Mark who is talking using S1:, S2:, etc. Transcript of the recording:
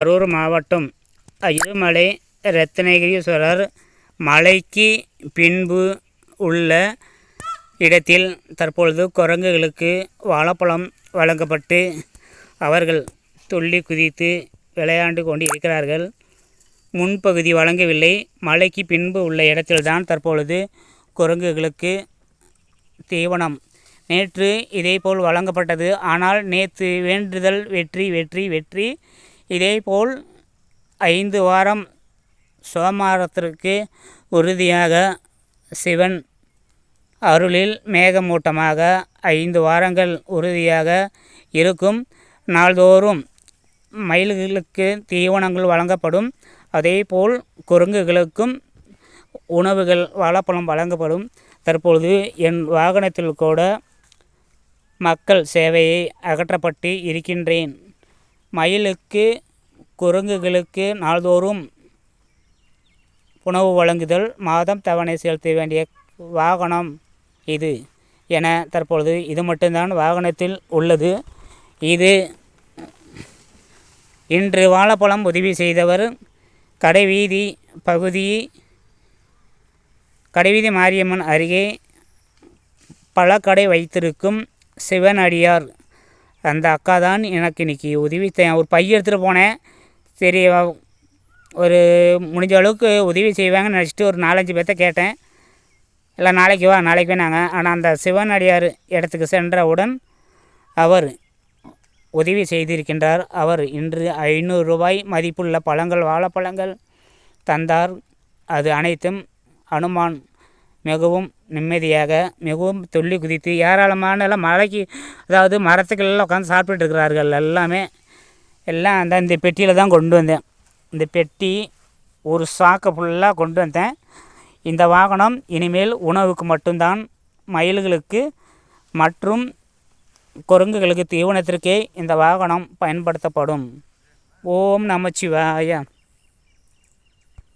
S1: கரூர் மாவட்டம் இருமலை ரத்னகிரீஸ்வரர் மலைக்கு பின்பு உள்ள இடத்தில் தற்பொழுது குரங்குகளுக்கு வாழைப்பழம் வழங்கப்பட்டு அவர்கள் துள்ளி குதித்து விளையாண்டு கொண்டு இருக்கிறார்கள் முன்பகுதி வழங்கவில்லை. மலைக்கு பின்பு உள்ள இடத்தில்தான் தற்பொழுது குரங்குகளுக்கு தீவனம். நேற்று இதேபோல் வழங்கப்பட்டது. ஆனால் நேற்று வேண்டுதல் வெற்றி வெற்றி வெற்றி இதேபோல் ஐந்து வாரம் சோமாரத்திற்கு உறுதியாக சிவன் அருளில் மேகமூட்டமாக ஐந்து வாரங்கள் உறுதியாக இருக்கும். நாள்தோறும் மயில்களுக்கு தீவனங்கள் வழங்கப்படும். அதேபோல் குரங்குகளுக்கும் உணவுகள் வாழைப்பழம் வழங்கப்படும். தற்பொழுது என் வாகனத்தில் கூட மக்கள் சேவையை அகற்றப்பட்டு இருக்கின்றேன். மயிலுக்கு குரங்குகளுக்கு நாள்தோறும் உணவு வழங்குதல் மாதம் தவணை செலுத்த வேண்டிய வாகனம் இது என தற்பொழுது இது மட்டும்தான் வாகனத்தில் உள்ளது. இது இன்று வாழைப்பழம் உதவி செய்தவர் கடைவீதி பகுதி கடைவீதி மாரியம்மன் அருகே பழக்கடை வைத்திருக்கும் சிவனடியார். அந்த அக்கா தான் எனக்கு இன்றைக்கி உதவி ஒரு பை எடுத்துகிட்டு போனேன். சரி ஒரு முடிஞ்ச அளவுக்கு உதவி செய்வாங்கன்னு நினச்சிட்டு ஒரு நாலஞ்சு பேர்த்த கேட்டேன். இல்லை நாளைக்கு வா நாளைக்கு வேணாங்க ஆனால் அந்த சிவனடியார் இடத்துக்கு சென்றவுடன் அவர் உதவி செய்திருக்கின்றார். அவர் இன்று ஐநூறு ரூபாய் மதிப்புள்ள பழங்கள் வாழைப்பழங்கள் தந்தார். அது அனைத்தும் அனுமான் மிகவும் நிம்மதியாக மிகவும் துள்ளி குதித்து ஏராளமான எல்லாம் மலைக்கு அதாவது மரத்துக்கள்லாம் உட்காந்து சாப்பிட்டுட்டு இருக்கிறார்கள். எல்லாமே எல்லாம் அந்த இந்த பெட்டியில் தான் கொண்டு வந்தேன். இந்த பெட்டி ஒரு சாக்கை ஃபுல்லாக கொண்டு வந்தேன். இந்த வாகனம் இனிமேல் உணவுக்கு மட்டும்தான் மயில்களுக்கு மற்றும் குரங்குகளுக்கு தீவனத்திற்கே இந்த வாகனம் பயன்படுத்தப்படும். ஓம் நமச்சிவாய